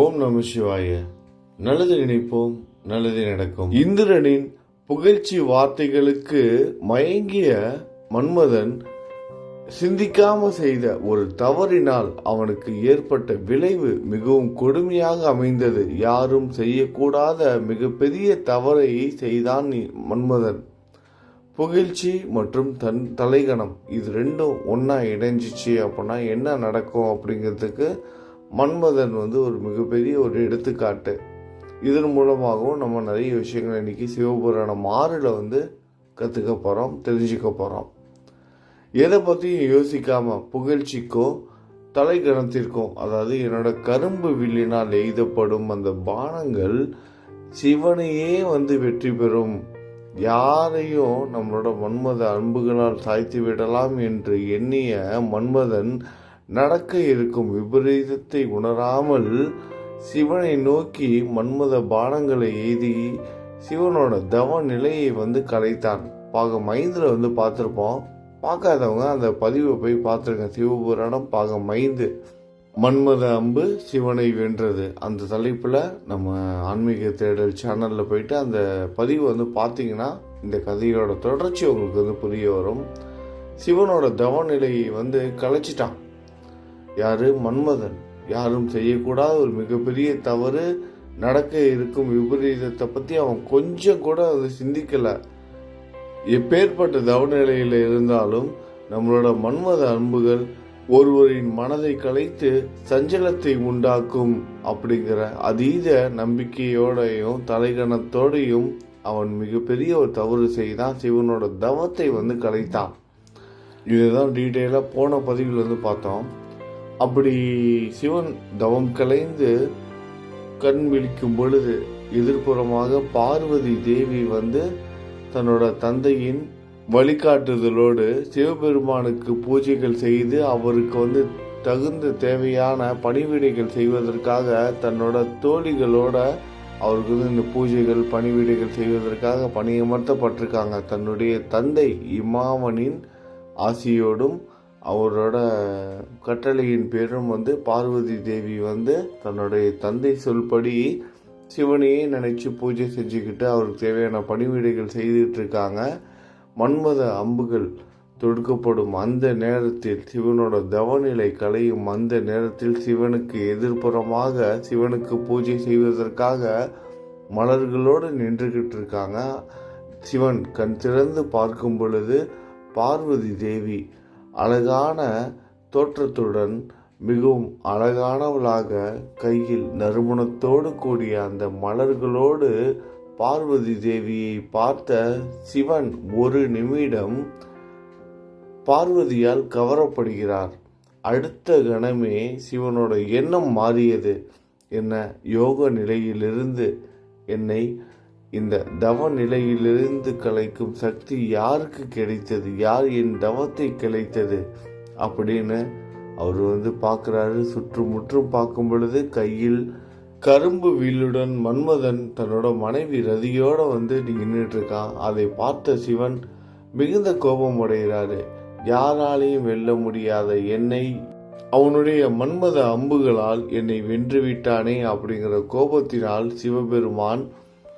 ஓம் நம சிவாய. நல்லது நினைப்போம் நல்லது நடக்கும். இந்திரனின் புகழ்ச்சி வார்த்தைகளுக்கு மயங்கிய மன்மதன் சிந்திக்காம செய்த ஒரு தவறினால் அவனுக்கு ஏற்பட்ட விளைவு மிகவும் கொடுமையாக அமைந்தது. யாரும் செய்யக்கூடாத மிகப்பெரிய தவறை செய்தான் மன்மதன். புகழ்ச்சி மற்றும் தன் தலைகணம் இது ரெண்டும் ஒன்றா இணைஞ்சிச்சு அப்படின்னா என்ன நடக்கும் அப்படிங்கிறதுக்கு மன்மதன் வந்து ஒரு மிகப்பெரிய ஒரு எடுத்துக்காட்டு. இதன் மூலமாகவும் நம்ம நிறைய விஷயங்கள் இன்னைக்கு சிவபுராணம் ஆறில் வந்து கற்றுக்க போகிறோம் தெரிஞ்சுக்க போகிறோம் எதை பற்றியும் யோசிக்காமல் புகழ்ச்சிக்கும் தலைகணத்திற்கும் அதாவது என்னோட கரும்பு வில்லினால் எய்தப்படும் அந்த பானங்கள் சிவனையே வந்து வெற்றி பெறும். யாரையும் நம்மளோட மன்மத அன்புகளால் சாய்த்து விடலாம் என்று எண்ணிய மன்மதன் நடக்க இருக்கும் விபரீதத்தை உணராமல் சிவனை நோக்கி மன்மத பானங்களை எய்தி சிவனோட தவ நிலையை வந்து கலைத்தான். பாகம் ஐந்தில் வந்து பார்த்துருப்போம். பார்க்காதவங்க அந்த பதிவை போய் பார்த்துருங்க. சிவபுராணம் பாகம் ஐந்து. மன்மத அம்பு சிவனை வென்றது. அந்த தலைப்பில் நம்ம ஆன்மீக தேடல் சேனலில் போயிட்டு அந்த பதிவு வந்து பார்த்தீங்கன்னா இந்த கதையோட தொடர்ச்சி உங்களுக்கு வந்து புரிய வரும். சிவனோட தவ நிலையை வந்து கலைச்சிட்டான். யாரு? மன்மதன். யாரும் செய்யக்கூடாத ஒரு மிகப்பெரிய தவறு நடக்க இருக்கும் விபரீதத்தை பற்றி அவன் கொஞ்சம் கூட அதை சிந்திக்கலை. எப்பேற்பட்ட தவநிலையில் இருந்தாலும் நம்மளோட மன்மத அன்புகள் ஒருவரின் மனதை கலைத்து சஞ்சலத்தை உண்டாக்கும் அப்படிங்கிற அதீத நம்பிக்கையோடையும் தலைகணத்தோடையும் அவன் மிகப்பெரிய ஒரு தவறு செய்தான். சிவனோட தவத்தை வந்து கலைத்தான். இதுதான் டீட்டெயிலாக போன பதிவில் வந்து பார்த்தோம். அப்படி சிவன் தவம் கலைந்து கண் விழிக்கும் பொழுது எதிர்ப்புறமாக பார்வதி தேவி வந்து தன்னோட தந்தையின் வழிகாட்டுதலோடு சிவபெருமானுக்கு பூஜைகள் செய்து அவருக்கு வந்து தகுந்த தேவையான பணிவிடைகள் செய்வதற்காக தன்னோட தோழிகளோட அவருக்கு வந்து இந்த பூஜைகள் பணிவிடைகள் செய்வதற்காக பணியமர்த்தப்பட்டிருக்காங்க. தன்னுடைய தந்தை இமாமனின் ஆசியோடும் அவரோட கட்டளையின் பேரும் வந்து பார்வதி தேவி வந்து தன்னுடைய தந்தை சொல்படி சிவனையே நினைச்சு பூஜை செஞ்சுக்கிட்டு அவருக்கு தேவையான பணிவிடைகள் செய்துட்டு இருக்காங்க மன்மத அம்புகள் தொடுக்கப்படும் அந்த நேரத்தில் சிவனோட தவநிலை கலையும் அந்த நேரத்தில் சிவனுக்கு எதிர்ப்புறமாக சிவனுக்கு பூஜை செய்வதற்காக மலர்களோடு நின்றுகிட்டு இருக்காங்க சிவன் கண் திறந்து பார்க்கும் பொழுது பார்வதி தேவி அழகான தோற்றத்துடன் மிகவும் அழகானவளாக கையில் நறுமணத்தோடு கூடிய அந்த மலர்களோடு பார்வதி தேவியை பார்த்த சிவன் ஒரு நிமிடம் பார்வதியால் கவரப்படுகிறார். அடுத்த கணமே சிவனோட எண்ணம் மாறியது. என்ன யோக நிலையிலிருந்து என்னை இந்த தவ நிலையிலிருந்து கலைக்கும் சக்தி யாருக்கு கிடைத்தது? யார் என் தவத்தை கிளைத்தது அப்படின்னு அவர் வந்து பார்க்குறாரு. சுற்றுமுற்றும் பார்க்கும் பொழுது கையில் கரும்பு வில்லுடன் மன்மதன் தன்னோட மனைவி ரதியோட வந்து நின்றுட்டு இருக்கான் அதை பார்த்த சிவன் மிகுந்த கோபம் அடைகிறாரு. யாராலையும் வெல்ல முடியாத என்னை அவனுடைய மன்மத அம்புகளால் என்னை வென்றுவிட்டானே அப்படிங்கிற கோபத்தினால் சிவபெருமான்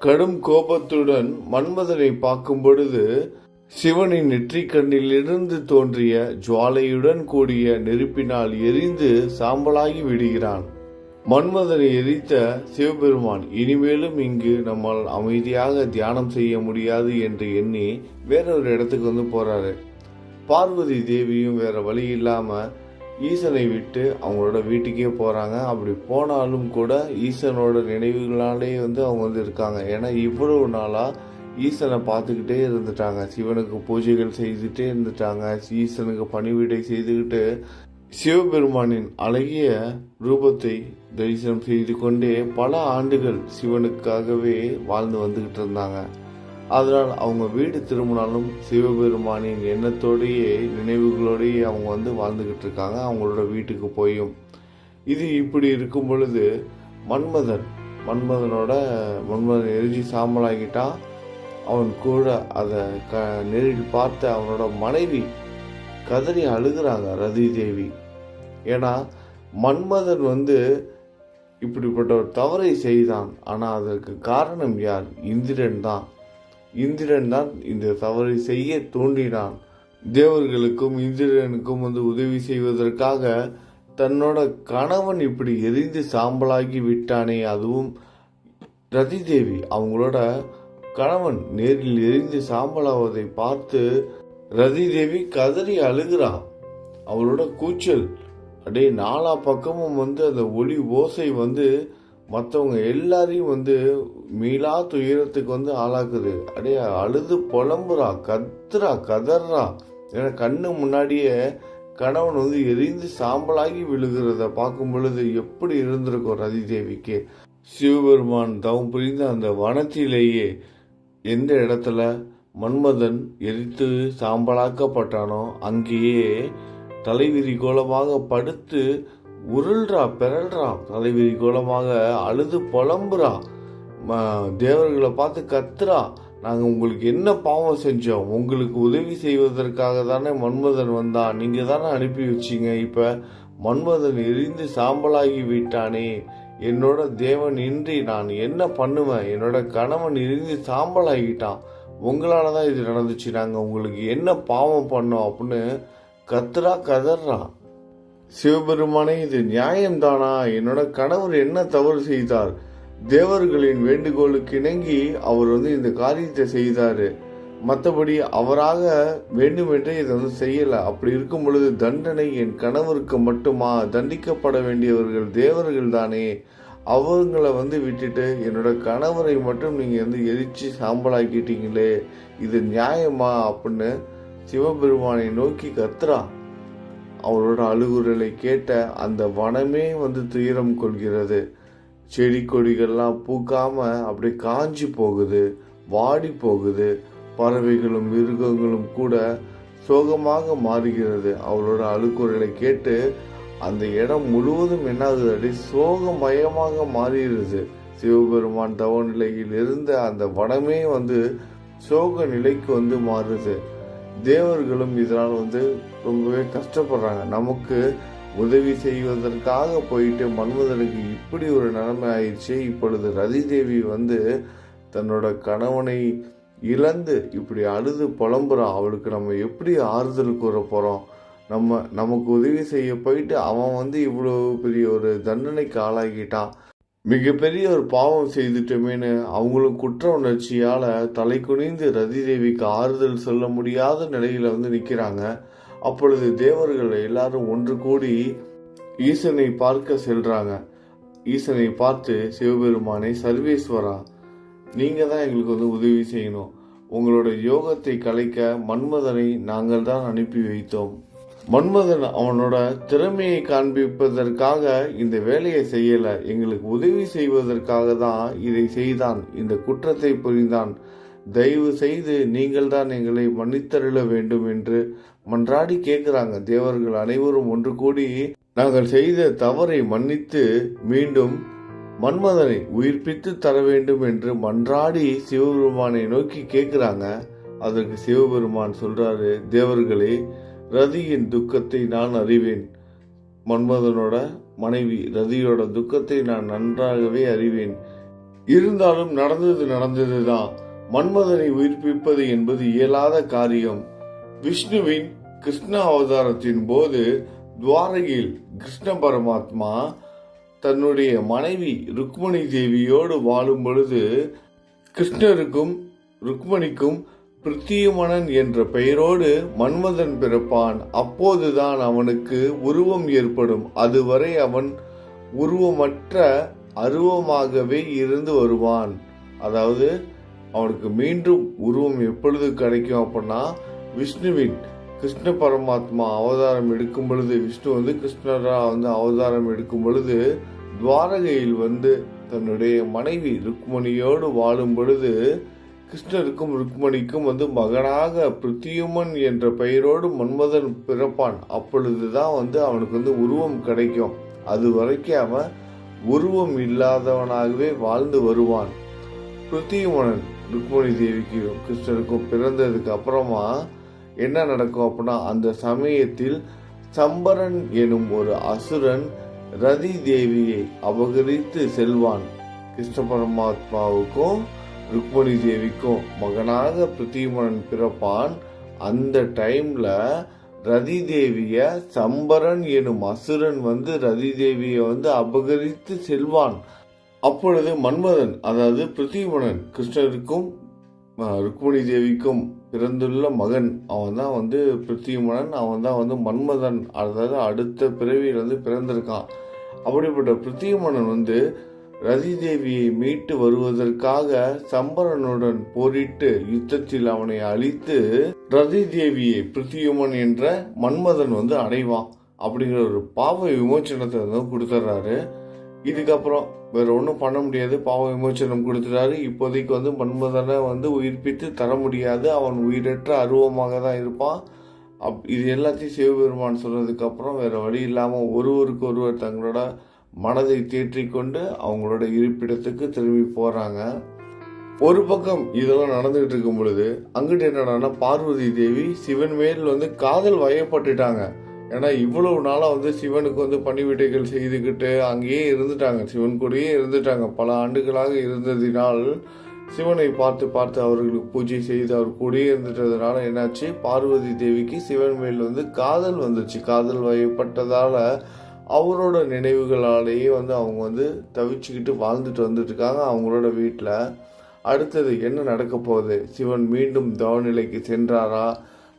கடும் கோபத்துடன் மன்மதனை பார்க்கும் பொழுது சிவனின் நெற்றிக் கண்ணிலிருந்து தோன்றிய ஜுவாலையுடன் கூடிய நெருப்பினால் எரிந்து சாம்பலாகி விடுகிறான். மன்மதனை எரித்த சிவபெருமான் இனிமேலும் இங்கு நம்மால் அமைதியாக தியானம் செய்ய முடியாது என்று எண்ணி வேறொரு இடத்துக்கு வந்து போறாரு. பார்வதி தேவியும் வேற வழி இல்லாம ஈசனை விட்டு அவங்களோட வீட்டுக்கே போகிறாங்க அப்படி போனாலும் கூட ஈசனோட நினைவுகளாலே வந்து அவங்க வந்து இருக்காங்க. ஏன்னா இவ்வளவு நாளாக ஈசனை பார்த்துக்கிட்டே இருந்துட்டாங்க. சிவனுக்கு பூஜைகள் செய்துட்டே இருந்துட்டாங்க. ஈசனுக்கு பணிவிடை செய்துக்கிட்டு சிவபெருமானின் அழகிய ரூபத்தை தரிசனம் செய்து கொண்டே பல ஆண்டுகள் சிவனுக்காகவே வாழ்ந்து வந்துக்கிட்டு இருந்தாங்க. அதனால் அவங்க வீடு திரும்பினாலும் சிவபெருமானின் எண்ணத்தோடையே நினைவுகளோடையே அவங்க வந்து வாழ்ந்துக்கிட்டு இருக்காங்க. அவங்களோட வீட்டுக்கு போயும். இது இப்படி இருக்கும் பொழுது மன்மதன் மன்மதனோட மன்மதன் எரிஞ்சு சாம்பலாகிட்டான் அவன் கூட அதை க நேரில் பார்த்த அவனோட மனைவி கதறி அழுகுறாங்க ரதி தேவி. ஏன்னா மன்மதன் வந்து இப்படிப்பட்ட ஒரு தவறை செய்தான். ஆனால் அதற்கு காரணம் யார்? இந்திரன் தான். இந்திரன் தான் இந்த தவறை செய்ய தூண்டினான் தேவர்களுக்கும் இந்திரனுக்கும் வந்து உதவி செய்வதற்காக தன்னோட கணவன் இப்படி எரிந்து சாம்பலாகி விட்டானே அதுவும் ரதி தேவி அவங்களோட கணவன் நேரில் எரிந்து சாம்பலாவதை பார்த்து ரதி தேவி கதறி அழுகிறான். அவளோட கூச்சல் அப்படியே நாலா பக்கமும் வந்து அந்த ஒளி ஓசை வந்து மற்றவங்க எல்லாரையும் வந்து மீளா துயரத்துக்கு வந்து ஆளாக்குது. அப்படியே அழுது புலம்புறா கத்துறா கதறா. ஏன்னா கண்ணு முன்னாடியே கணவன் வந்து எரிந்து சாம்பலாகி விழுகிறத பார்க்கும் பொழுது எப்படி இருந்திருக்கும் ரதி தேவிக்கு? சிவபெருமான் தவம் புரிந்த அந்த வனத்திலேயே எந்த இடத்துல மன்மதன் எரித்து சாம்பலாக்கப்பட்டானோ அங்கேயே தலைவிரி கோலமாக படுத்து உருள்றா பிறல்றா தலைவிரி கோலமாக அழுது புலம்புறா. ம- தேவர்களை பார்த்து கத்துறா. நாங்கள் உங்களுக்கு என்ன பாவம் செஞ்சோம்? உங்களுக்கு உதவி செய்வதற்காக தானே மன்மதன் வந்தான். நீங்கள் தானே அனுப்பி வச்சீங்க. இப்போ மன்மதன் எரிந்து சாம்பலாகி விட்டானே. என்னோட தேவன் இன்றி நான் என்ன பண்ணுவேன்? என்னோட கணவன் எரிந்து சாம்பலாகிட்டான். உங்களால தான் இது நடந்துச்சு. நாங்கள் உங்களுக்கு என்ன பாவம் பண்ணோம் அப்படின்னு கத்துறா கதறான் சிவபெருமானே இது நியாயம்தானா? என்னோட கணவர் என்ன தவறு செய்தார்? தேவர்களின் வேண்டுகோளுக்கு இணங்கி அவர் வந்து இந்த காரியத்தை செய்தாரு. மற்றபடி அவராக வேண்டுமென்றே இதை வந்து செய்யலை. அப்படி இருக்கும் பொழுது தண்டனை என் கணவருக்கு மட்டுமா? தண்டிக்கப்பட வேண்டியவர்கள் தேவர்கள் தானே? அவங்கள வந்து விட்டுட்டு என்னோட கணவரை மட்டும் நீங்கள் வந்து எரிச்சு சாம்பலாக்கிட்டீங்களே இது நியாயமா? அப்படின்னு சிவபெருமானை நோக்கி கத்துறா. அவளோட அழுகுரலை கேட்ட அந்த வனமே வந்து துயரம் கொள்கிறது. செடி கொடிகள்லாம் பூக்காம அப்படியே காஞ்சி போகுது வாடி போகுது. பறவைகளும் மிருகங்களும் கூட சோகமாக மாறுகிறது. அவளோட அழுக்குரலை கேட்டு அந்த இடம் முழுவதும் என்னாகுது அப்படி சோகமயமாக மாறிடுது. சிவபெருமான் தவ நிலையில் இருந்த அந்த வனமே வந்து சோக நிலைக்கு வந்து மாறுது. தேவர்களும் இதனால் வந்து ரொம்பவே கஷ்டப்படுறாங்க. நமக்கு உதவி செய்வதற்காக போயிட்டு மன்மதனுக்கு இப்படி ஒரு நிலைமை ஆயிடுச்சு. இப்பொழுது ரதி தேவி வந்து தன்னோட கணவனை இழந்து இப்படி அழுது புலம்புறா. அவளுக்கு நம்ம எப்படி ஆறுதல் கூற போகிறோம் நம்ம நமக்கு உதவி செய்ய போயிட்டு அவன் வந்து இவ்வளோ பெரிய ஒரு தண்டனைக்கு ஆளாகிட்டான். மிகப்பெரிய ஒரு பாவம் செய்துட்டோமேன்னு அவங்களும் குற்ற உணர்ச்சியால் தலை குனிந்து ரதி தேவிக்கு ஆறுதல் சொல்ல முடியாத நிலையில் வந்து நிற்கிறாங்க அப்பொழுது தேவர்கள் எல்லாரும் ஒன்று கூடி ஈசனை பார்க்க செல்றாங்க. ஈசனை பார்த்து சிவபெருமானை சர்வேஸ்வரா நீங்கள் தான் எங்களுக்கு வந்து உதவி செய்யணும். உங்களோட யோகத்தை கலைக்க மன்மதனை நாங்கள் தான் அனுப்பி வைத்தோம். மன்மதன் அவனோட திறமையை காண்பிப்பதற்காக இந்த வேலையை செய்யல. எங்களுக்கு உதவி செய்வதற்காக தான் இதை செய்தான். இந்த குற்றத்தை புரிந்தான். தயவு செய்து நீங்கள் தான் எங்களை மன்னித்தருள வேண்டும் என்று மன்றாடி கேட்கிறாங்க. தேவர்கள் அனைவரும் ஒன்று கூடி நாங்கள் செய்த தவறை மன்னித்து மீண்டும் மன்மதனை உயிர்ப்பித்து தர வேண்டும் என்று மன்றாடி சிவபெருமானை நோக்கி கேட்கிறாங்க. அதற்கு சிவபெருமான் சொல்றாரு தேவர்களே ரதியின் துக்கத்தை நான் அறிவேன். மன்மதனோட மனைவி ரதியோட துக்கத்தை நான் நன்றாகவே அறிவேன். இருந்தாலும் நடந்தது நடந்ததுதான். மன்மதனை உயிர்ப்பிப்பது என்பது இயலாத காரியம். விஷ்ணுவின் கிருஷ்ண அவதாரத்தின் போது துவாரகையில் கிருஷ்ண பரமாத்மா தன்னுடைய மனைவி ருக்மணி தேவியோடு வாழும் பொழுது கிருஷ்ணருக்கும் ருக்மணிக்கும் பிருத்தியமணன் என்ற பெயரோடு மன்மதன் பிறப்பான். அப்போதுதான் அவனுக்கு உருவம் ஏற்படும். அதுவரை அவன் உருவமற்ற அருவமாகவே இருந்து வருவான். அதாவது அவனுக்கு மீண்டும் உருவம் எப்பொழுது கிடைக்கும் அப்படின்னா விஷ்ணுவின் கிருஷ்ண பரமாத்மா அவதாரம் எடுக்கும் பொழுது விஷ்ணு வந்து கிருஷ்ணரா வந்து அவதாரம் எடுக்கும் பொழுது துவாரகையில் வந்து தன்னுடைய மனைவி ருக்மணியோடு வாழும் பொழுது கிருஷ்ணருக்கும் ருக்மணிக்கும் வந்து மகனாக பிருத்தியுமன் என்ற பெயரோடு மன்மதன் பிறப்பான். அப்பொழுதுதான் வந்து அவனுக்கு வந்து உருவம் கிடைக்கும். அது வரைக்கும் அவன் உருவம் இல்லாதவனாகவே வாழ்ந்து வருவான். பிருத்தியுமனன் ருக்மணி தேவிக்கும் கிருஷ்ணருக்கும் பிறந்ததுக்கு அப்புறமா என்ன நடக்கும் அப்படின்னா அந்த சமயத்தில் சம்பரன் எனும் ஒரு அசுரன் ரதி தேவியை அபகரித்து செல்வான். கிருஷ்ண பரமாத்மாவுக்கும் ருக்மணி தேவிக்கும் மகனாக பிரதீமனன் பிறப்பான். அந்த டைம்ல ரதி தேவிய சம்பரன் எனும் அசுரன் வந்து ரதி தேவியை வந்து அபகரித்து செல்வான். அப்பொழுது மன்மதன் அதாவது பிரதீமனன் கிருஷ்ணருக்கும் ருக்மணி தேவிக்கும் பிறந்துள்ள மகன். அவன் தான் வந்து பிருத்திவிமனன் அவன் தான் வந்து மன்மதன் அதாவது அடுத்த பிறவியில் வந்து பிறந்திருக்கான். அப்படிப்பட்ட பிருத்திவிமனன் வந்து ரதி தேவியை மீட்டு வருவதற்காக சம்பரனுடன் போரிட்டு யுத்தத்தில் அவனை அழித்து ரதி தேவியை என்ற மன்மதன் வந்து அடைவான் அப்படிங்கிற ஒரு பாவ விமோச்சனத்தை வந்து கொடுத்துட்றாரு இதுக்கப்புறம் வேற ஒன்றும் பண்ண முடியாது. பாவ விமோச்சனம் கொடுத்துட்டாரு இப்போதைக்கு வந்து மன்மதனை வந்து உயிர்ப்பித்து தர முடியாது. அவன் உயிரற்ற அருவமாக தான் இருப்பான். அப் இது எல்லாத்தையும் சிவபெருமான் சொன்னதுக்கப்புறம் வேறு வேற வழி இல்லாமல் ஒருவருக்கு ஒருவர் தங்களோட மனதை தேற்றிக்கொண்டு அவங்களோட இருப்பிடத்துக்கு திரும்பி போகிறாங்க ஒரு பக்கம் இதெல்லாம் நடந்துகிட்டு இருக்கும் பொழுது அங்கிட்டு என்னடானா பார்வதி தேவி சிவன் மேல் வந்து காதல் வயப்பட்டுட்டாங்க. ஏன்னா இவ்வளவு நாளாக வந்து சிவனுக்கு வந்து பணிவிடைகள் செய்துக்கிட்டு அங்கேயே இருந்துட்டாங்க. சிவன் கூடயே இருந்துட்டாங்க. பல ஆண்டுகளாக இருந்ததினால் சிவனை பார்த்து பார்த்து அவர்களுக்கு பூஜை செய்து அவர் கூடயே இருந்துட்டதுனால என்னாச்சு? பார்வதி தேவிக்கு சிவன் மேல் வந்து காதல் வந்துச்சு. காதல் வயப்பட்டதால் அவரோட நினைவுகளாலேயே வந்து அவங்க வந்து தவிச்சுக்கிட்டு வாழ்ந்துட்டு வந்துட்டுருக்காங்க அவங்களோட வீட்டில் அடுத்தது என்ன நடக்க போகுது? சிவன் மீண்டும் தவநிலைக்கு சென்றாரா?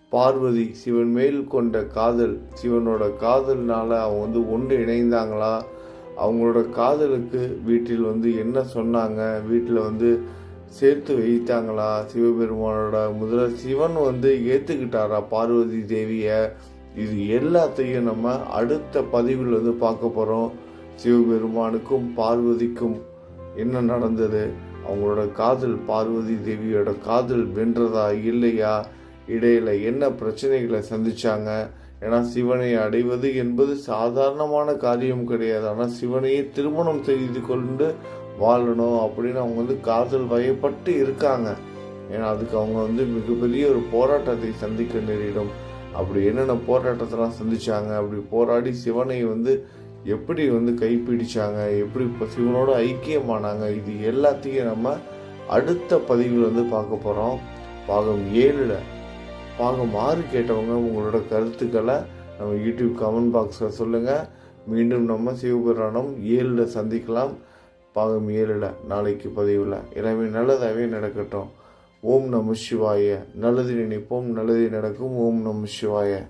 பார்வதி சிவன் மேல் கொண்ட காதல் சிவனோட காதல்னால அவங்க வந்து ஒன்று இணைந்தாங்களா? அவங்களோட காதலுக்கு வீட்டில் வந்து என்ன சொன்னாங்க? வீட்டில் வந்து சேர்த்து வைத்தாங்களா? சிவபெருமானோட முதல்ல சிவன் வந்து ஏற்றுக்கிட்டாரா பார்வதி தேவியை? இது எல்லாத்தையும் நம்ம அடுத்த பதிவில் வந்து பார்க்க போகிறோம் சிவபெருமானுக்கும் பார்வதிக்கும் என்ன நடந்தது? அவங்களோட காதல் பார்வதி தேவியோட காதல் வென்றதா இல்லையா? இடையில என்ன பிரச்சனைகளை சந்திச்சாங்க? ஏன்னா சிவனை அடைவது என்பது சாதாரணமான காரியம் கிடையாது. ஆனால் சிவனையே திருமணம் செய்து கொண்டு வாழணும் அப்படின்னு அவங்க வந்து காதல் வயப்பட்டு இருக்காங்க. ஏன்னா அதுக்கு அவங்க வந்து மிகப்பெரிய ஒரு போராட்டத்தை சந்திக்க நேரிடும். அப்படி என்னென்ன போராட்டத்தெல்லாம் சந்திச்சாங்க அப்படி போராடி சிவனை வந்து எப்படி வந்து கைப்பிடிச்சாங்க எப்படி இப்போ சிவனோட ஐக்கியமானாங்க இது எல்லாத்தையும் நம்ம அடுத்த பதிவில் வந்து பார்க்க போகிறோம் பாகம் ஏழில் பாகம் ஆறு கேட்டவங்க உங்களோட கருத்துக்களை நம்ம யூடியூப் கமெண்ட் பாக்ஸில் சொல்லுங்கள் மீண்டும் நம்ம சிவபுராணம் ஏழில் சந்திக்கலாம். பாகம் ஏழில் நாளைக்கு பதிவில். எல்லாமே நல்லதாகவே நடக்கட்டும். ஓம் நம சிவாய. நல்லது நினைப்போம் நல்லது நடக்கும் ஓம் நம சிவாய.